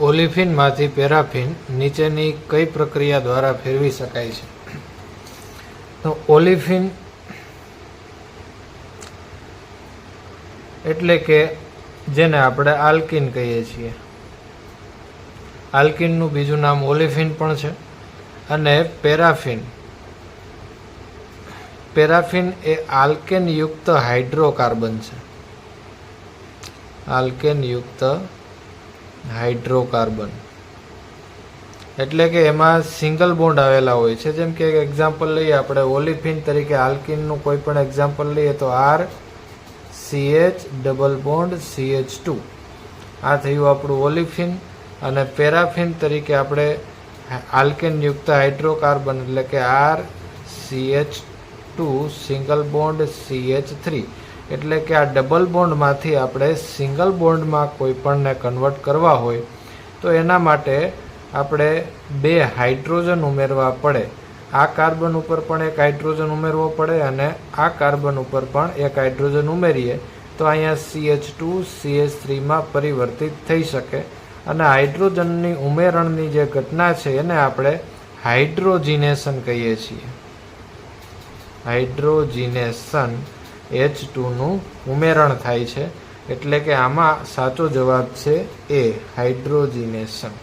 ઓલિફિનમાંથી paraffin નીચેની કઈ પ્રક્રિયા દ્વારા ફેરવી શકાય છે? તો ઓલિફિન એટલે કે જેને આપણે આલ્કિન કહીએ છીએ. આલ્કિનનું બીજું નામ ઓલિફિન પણ છે અને પેરાફિન. પેરાફિન એ આલ્કેન યુક્ત હાઇડ્રોકાર્બન છે. આલ્કેન યુક્ત હાઇડ્રોકાર્બન. એટલે કે એમાં સિંગલ બોન્ડ આવેલા હોય છે. જેમ કે એક્ઝામ્પલ લઈએ, આપણે ઓલિફિન તરીકે આલ્કિનનું કોઈ પણ એક્ઝામ્પલ લઈએ, તો R CH double bond CH two. આ થયું આપણું ઓલિફિન અને પેરાફિન તરીકે આપણે આલ્કેન યુક્ત હાઇડ્રોકાર્બન, એટલે કે R CH two single bond CH three. એટલે કે આ ડબલ બોન્ડમાંથી આપણે સિંગલ બોન્ડમાં કોઈ પણને કન્વર્ટ કરવા હોય, તો એના માટે આપણે બે હાઇડ્રોજન ઉમેરવા પડે. આ કાર્બન ઉપર પણ એક હાઇડ્રોજન ઉમેરવો પડે અને આ કાર્બન ઉપર પણ એક હાઇડ્રોજન ઉમેરીએ, તો અહીંયા સીએચ ટુ સીએચ થ્રીમાં પરિવર્તિત થઈ શકે. અને હાઇડ્રોજનની ઉમેરણની જે ઘટના છે, એને આપણે હાઇડ્રોજીનેશન કહીએ છીએ. હાઇડ્રોજીનેશન એચ ટુનું ઉમેરણ થાય છે એટલે કે આમાં સાચો જવાબ છે એ હાઇડ્રોજીનેશન